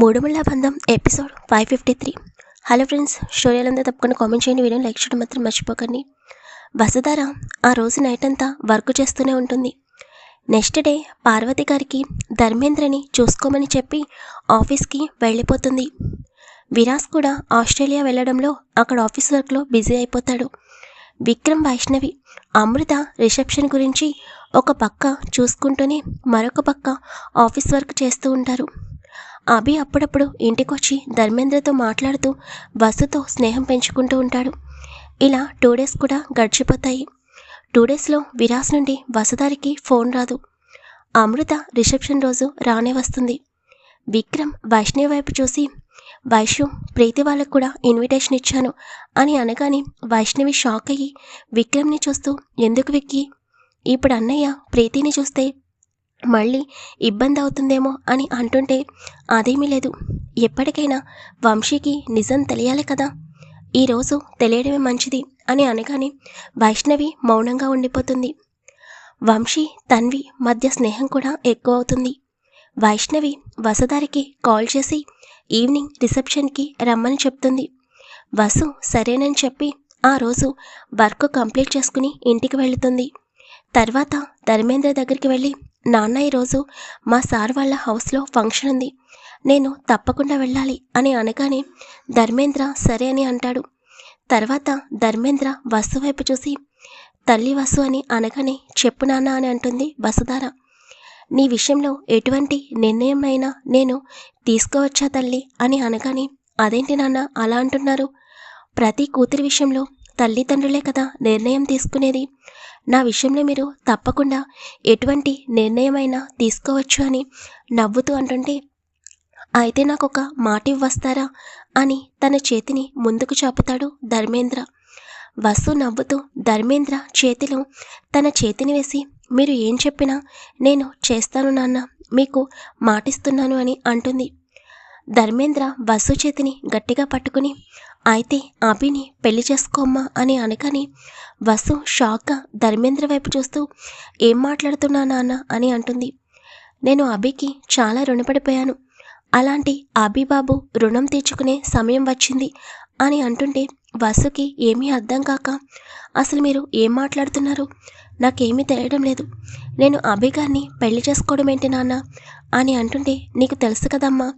మూడుముళ్ళ బంధం episode five fifty three. Hello friends స్టోరీలంతా తప్పకుండా comment చేయండి. వీడియో లైక్ చేయడం మాత్రం మర్చిపోకండి. వసుధార ఆ రోజు నైట్ అంతా వర్క్ చేస్తూనే ఉంటుంది. నెక్స్ట్ డే పార్వతి గారికి ధర్మేంద్రని చూసుకోమని చెప్పి ఆఫీస్కి వెళ్ళిపోతుంది. విరాస్ కూడా ఆస్ట్రేలియా వెళ్ళడంలో అక్కడ ఆఫీస్ వర్క్లో బిజీ అయిపోతాడు. విక్రమ్ వైష్ణవి అమృత రిసెప్షన్ గురించి ఒక పక్క చూసుకుంటూనే మరొక పక్క ఆఫీస్ వర్క్ చేస్తూ ఉంటారు. అభి అప్పుడప్పుడు ఇంటికొచ్చి ధర్మేంద్రతో మాట్లాడుతూ వసుతో స్నేహం పెంచుకుంటూ ఉంటాడు. ఇలా టూ డేస్ కూడా గడిచిపోతాయి. టూ డేస్లో విరాస్ నుండి వసుదారికి ఫోన్ రాదు. అమృత రిసెప్షన్ రోజు రానే వస్తుంది. విక్రమ్ వైష్ణవి వైపు చూసి వైష్ణవ్ ప్రీతి వాళ్ళకు కూడా ఇన్విటేషన్ ఇచ్చాను అని అనగానే వైష్ణవి షాక్ అయ్యి విక్రమ్ని చూస్తూ ఎందుకు విక్కి? ఇప్పుడు అన్నయ్య ప్రీతిని చూస్తే మళ్ళీ ఇబ్బంది అవుతుందేమో అని అంటుంటే అదేమీ లేదు. ఎప్పటికైనా వంశీకి నిజం తెలియాలి కదా. ఈరోజు తెలియడమే మంచిది అని అనగానే వైష్ణవి మౌనంగా ఉండిపోతుంది. వంశీ తన్వి మధ్య స్నేహం కూడా ఎక్కువ అవుతుంది వైష్ణవి వసదారికి కాల్ చేసి ఈవినింగ్ రిసెప్షన్కి రమ్మని చెప్తుంది. వసు సరేనని చెప్పి ఆ రోజు వర్క్ కంప్లీట్ చేసుకుని ఇంటికి వెళుతుంది. తర్వాత ధర్మేంద్ర దగ్గరికి వెళ్ళి నాన్న ఈరోజు మా సార్ వాళ్ళ హౌస్లో ఫంక్షన్ ఉంది. నేను తప్పకుండా వెళ్ళాలి అని అనగానే ధర్మేంద్ర సరే అని అంటాడు. తర్వాత ధర్మేంద్ర వసు వైపు చూసి తల్లి వసు అని అనగానే చెప్పు నాన్న అని అంటుంది వసుధార. నీ విషయంలో ఎటువంటి నిర్ణయం అయినా నేను తీసుకోవచ్చా తల్లి అని అనగానే అదేంటి నాన్న అలా అంటున్నారు? ప్రతి కూతురి విషయంలో తల్లిదండ్రులే కదా నిర్ణయం తీసుకునేది. నా విషయంలో మీరు తప్పకుండా ఎటువంటి నిర్ణయమైనా తీసుకోవచ్చు అని నవ్వుతూ అంటుంటే అయితే నాకు ఒక మాట ఇవ్వస్తారా? అని తన చేతిని ముందుకు చాపుతాడు ధర్మేంద్ర. వసు నవ్వుతూ ధర్మేంద్ర చేతిలో తన చేతిని వేసి మీరు ఏం చెప్పినా నేను చేస్తాను నాన్న మీకు మాటిస్తున్నాను అని అంటుంది. ధర్మేంద్ర వసు చేతిని గట్టిగా పట్టుకుని అయితే అభిని పెళ్ళి చేసుకోమ్మా అని అనగానే వసు షాక్గా ధర్మేంద్ర వైపు చూస్తూ ఏం మాట్లాడుతున్నా నాన్న అని అంటుంది. నేను అభికి చాలా రుణపడిపోయాను. అలాంటి అభిబాబు రుణం తీర్చుకునే సమయం వచ్చింది అని అంటుంటే వసుకి ఏమీ అర్థం కాక అసలు మీరు ఏం మాట్లాడుతున్నారు? నాకేమీ తెలియడం లేదు. నేను అభి గారిని పెళ్ళి చేసుకోవడం ఏంటి నాన్న? అని అంటుంటే నీకు తెలుసు కదమ్మా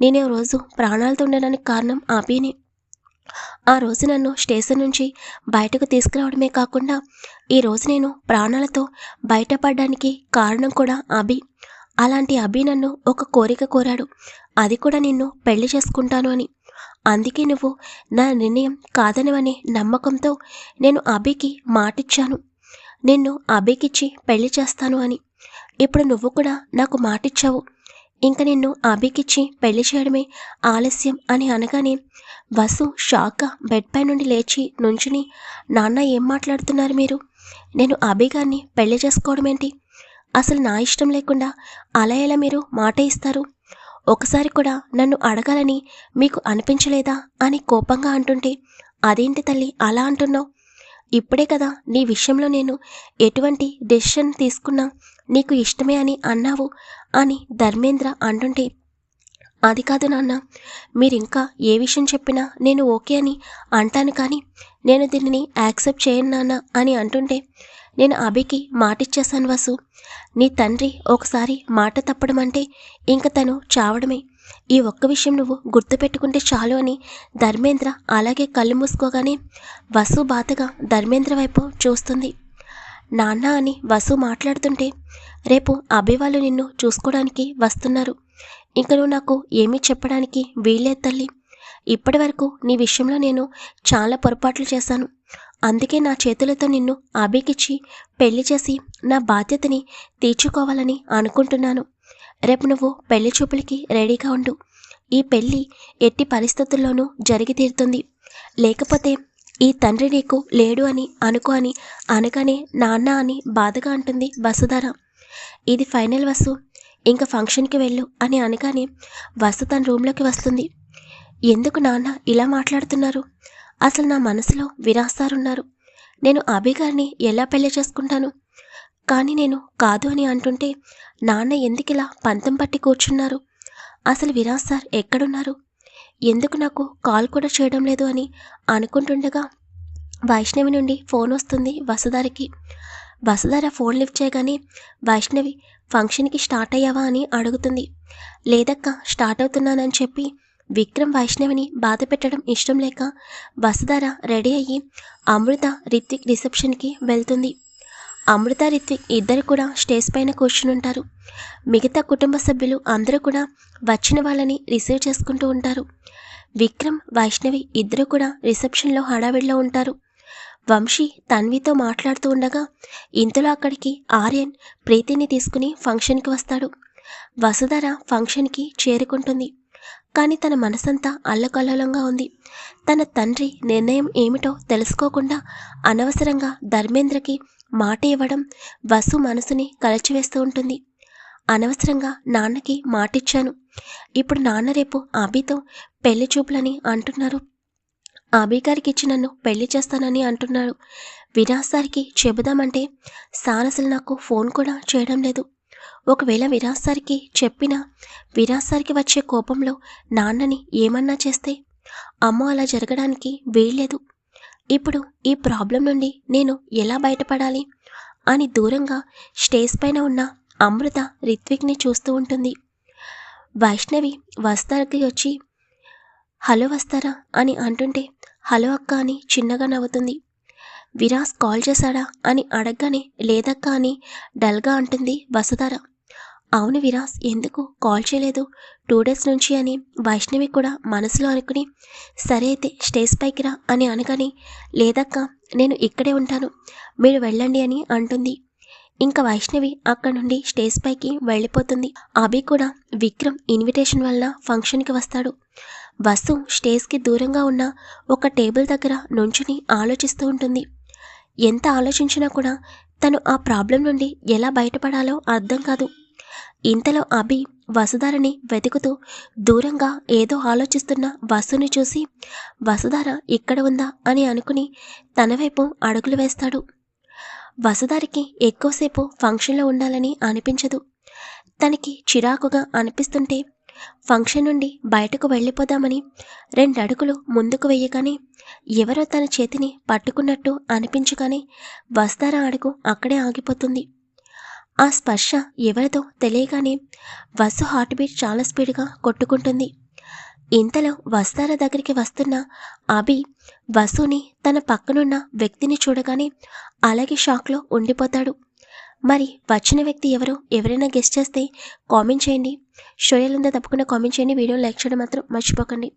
నేను రోజు ప్రాణాలతో ఉండడానికి కారణం అభిని. ఆ రోజు నన్ను స్టేషన్ నుంచి బయటకు తీసుకురావడమే కాకుండా ఈరోజు నేను ప్రాణాలతో బయటపడడానికి కారణం కూడా అభి. అలాంటి అభి నన్ను ఒక కోరిక కోరాడు. అది కూడా నిన్ను పెళ్ళి చేసుకుంటాను అని. అందుకే నువ్వు నా నిర్ణయం కాదనవనే నమ్మకంతో నేను అభికి మాటిచ్చాను. నిన్ను అభికిచ్చి పెళ్ళి చేస్తాను అని. ఇప్పుడు నువ్వు కూడా నాకు మాటిచ్చావు. ఇంక నిన్ను అభికిచ్చి పెళ్ళి చేయడమే ఆలస్యం అని అనగానే వసు షాక్గా బెడ్ పై నుండి లేచి నుంచుని నాన్న ఏం మాట్లాడుతున్నారు మీరు? నేను అబేగారిని పెళ్ళి చేసుకోవడమేంటి అసలు నా ఇష్టం లేకుండా అలా ఎలా మీరు మాట ఇస్తారు? ఒకసారి కూడా నన్ను అడగాలని మీకు అనిపించలేదా? అని కోపంగా అంటుంటే అదేంటి తల్లి అలా అంటున్నావు? ఇప్పుడే కదా నీ విషయంలో నేను ఎటువంటి డెసిషన్ తీసుకున్నా నీకు ఇష్టమే అని అన్నావు అని ధర్మేంద్ర అంటుంటే అది కాదు నాన్న మీరింకా ఏ విషయం చెప్పినా నేను ఓకే అని అంటాను కానీ నేను దీనిని యాక్సెప్ట్ చేయను నాన్న అని అంటుంటే నేను అభికి మాటిచ్చేశాను వసు. నీ తండ్రి ఒకసారి మాట తప్పడం అంటే ఇంక తను చావడమే. ఈ ఒక్క విషయం నువ్వు గుర్తుపెట్టుకుంటే చాలు అని ధర్మేంద్ర అలాగే కళ్ళు మూసుకోగానే వసు బాధగా ధర్మేంద్ర వైపు చూస్తుంది. నాన్న అని వసు మాట్లాడుతుంటే రేపు అభి వాళ్ళు నిన్ను చూసుకోవడానికి వస్తున్నారు. ఇంక నువ్వు నాకు ఏమీ చెప్పడానికి వీల్లేదు తల్లి. ఇప్పటి వరకు నీ విషయంలో నేను చాలా పొరపాట్లు చేశాను. అందుకే నా చేతులతో నిన్ను అభికిచ్చి పెళ్ళి చేసి నా బాధ్యతని తీర్చుకోవాలని అనుకుంటున్నాను. రేపు నువ్వు పెళ్ళి చూపులకి రెడీగా ఉండు. ఈ పెళ్ళి ఎట్టి పరిస్థితుల్లోనూ జరిగి తీరుతుంది. లేకపోతే ఈ తండ్రి నీకు లేడు అని అనుకో అని అనగానే నాన్న అని బాధగా అంటుంది వసుధార. ఇది ఫైనల్ వసు. ఇంకా ఫంక్షన్కి వెళ్ళు అని అనగానే వసు తన రూమ్లోకి వస్తుంది. ఎందుకు నాన్న ఇలా మాట్లాడుతున్నారు? అసలు నా మనసులో విరాస్తారున్నారు నేను అభి గారిని ఎలా పెళ్ళి చేసుకుంటాను? కానీ నేను కాదు అని అంటుంటే నాన్న ఎందుకిలా పంతం పట్టి కూర్చున్నారు? అసలు విరాజ్ సార్ ఎక్కడున్నారు? ఎందుకు నాకు కాల్ కూడా చేయడం లేదు అని అనుకుంటుండగా వైష్ణవి నుండి ఫోన్ వస్తుంది వసుధారకి. వసుధార ఫోన్ లిఫ్ట్ చేయగానే వైష్ణవి ఫంక్షన్కి స్టార్ట్ అయ్యావా అని అడుగుతుంది. లేదక్క స్టార్ట్ అవుతున్నానని చెప్పి విక్రమ్ వైష్ణవిని బాధ పెట్టడం ఇష్టం లేక వసుధార రెడీ అయ్యి అమృత రిత్విక్ రిసెప్షన్కి వెళ్తుంది. అమృత రిత్విక్ ఇద్దరు కూడా స్టేజ్ పైన కూర్చుని ఉంటారు. మిగతా కుటుంబ సభ్యులు అందరూ కూడా వచ్చిన వాళ్ళని రిసీవ్ చేసుకుంటూ ఉంటారు. విక్రమ్ వైష్ణవి ఇద్దరు కూడా రిసెప్షన్లో హడావిడిలో ఉంటారు. వంశీ తన్వితో మాట్లాడుతూ ఉండగా ఇంతలో అక్కడికి ఆర్యన్ ప్రీతిని తీసుకుని ఫంక్షన్కి వస్తాడు. వసుధర ఫంక్షన్కి చేరుకుంటుంది. కానీ తన మనసంతా అల్లకల్లోలంగా ఉంది. తన తండ్రి నిర్ణయం ఏమిటో తెలుసుకోకుండా అనవసరంగా ధర్మేంద్రకి మాట ఇవ్వడం వసు మనసుని కలచివేస్తూ ఉంటుంది. అనవసరంగా నాన్నకి మాటిచ్చాను. ఇప్పుడు నాన్న రేపు అభితో పెళ్ళి చూపులని అంటున్నారు. అభి గారికి ఇచ్చి నన్ను పెళ్ళి చేస్తానని అంటున్నాడు. విరాజ్ సార్కి చెబుదామంటే సార్ అసలు నాకు ఫోన్ కూడా చేయడం లేదు. ఒకవేళ విరాజ్ సార్కి చెప్పినా విరాజ్ సార్కి వచ్చే కోపంలో నాన్నని ఏమన్నా చేస్తే? అమ్మో అలా జరగడానికి వీల్లేదు. ఇప్పుడు ఈ ప్రాబ్లం నుండి నేను ఎలా బయటపడాలి? అని దూరంగా స్టేజ్ పైన ఉన్న అమృత రిత్విక్ని చూస్తూ ఉంటుంది. వైష్ణవి వస్తారకి వచ్చి హలో వస్తారా? అని అంటుంటే హలో అక్క అని చిన్నగా నవ్వుతుంది. విరాస్ కాల్ చేశాడా అని అడగగానే లేదక్కా అని డల్గా అంటుంది వసుధార. అవును విరాస్ ఎందుకు? కాల్ చేయలేదు. టూ డేస్ నుంచి అని వైష్ణవి కూడా మనసులో అనుకుని సరే అయితే స్టేజ్ పైకి రా అని అనగానే లేదక్క నేను ఇక్కడే ఉంటాను. మీరు వెళ్ళండి అని అంటుంది. ఇంకా వైష్ణవి అక్కడ నుండి స్టేజ్ పైకి వెళ్ళిపోతుంది. అభి కూడా విక్రమ్ ఇన్విటేషన్ వల్ల ఫంక్షన్కి వస్తాడు. వసు స్టేజ్కి దూరంగా ఉన్న ఒక టేబుల్ దగ్గర నుంచుని ఆలోచిస్తూ ఉంటుంది. ఎంత ఆలోచించినా కూడా తను ఆ ప్రాబ్లం నుండి ఎలా బయటపడాలో అర్థం కాదు. ఇంతలో అభి వసుధారని వెతుకుతూ దూరంగా ఏదో ఆలోచిస్తున్న వసుని చూసి వసుధార ఇక్కడ ఉందా? అని అనుకుని తన వైపు అడుగులు వేస్తాడు. వసుధారికి ఎక్కువసేపు ఫంక్షన్లో ఉండాలని అనిపించదు. తనకి చిరాకుగా అనిపిస్తుంటే ఫంక్షన్ నుండి బయటకు వెళ్ళిపోదామని. రెండు అడుగులు ముందుకు వెయ్యగానే ఎవరో తన చేతిని పట్టుకున్నట్టు అనిపించగానే వస్తారా అడుగు అక్కడే ఆగిపోతుంది. ఆ స్పర్శ ఎవరిదో తెలియగానే వసు హార్ట్ బీట్ చాలా స్పీడ్గా కొట్టుకుంటుంది. ఇంతలో వస్తార దగ్గరికి వస్తున్న అభి వసుని తన పక్కనున్న వ్యక్తిని చూడగానే అలాగే షాక్లో ఉండిపోతాడు. మరి వచ్చిన వ్యక్తి ఎవరో ఎవరైనా గెస్ట్ చేస్తే కామెంట్ చేయండి. షోయల్ ఉందా తప్పకుండా కామెంట్ చేయండి. వీడియో లైక్ చేయడం మాత్రం మర్చిపోకండి.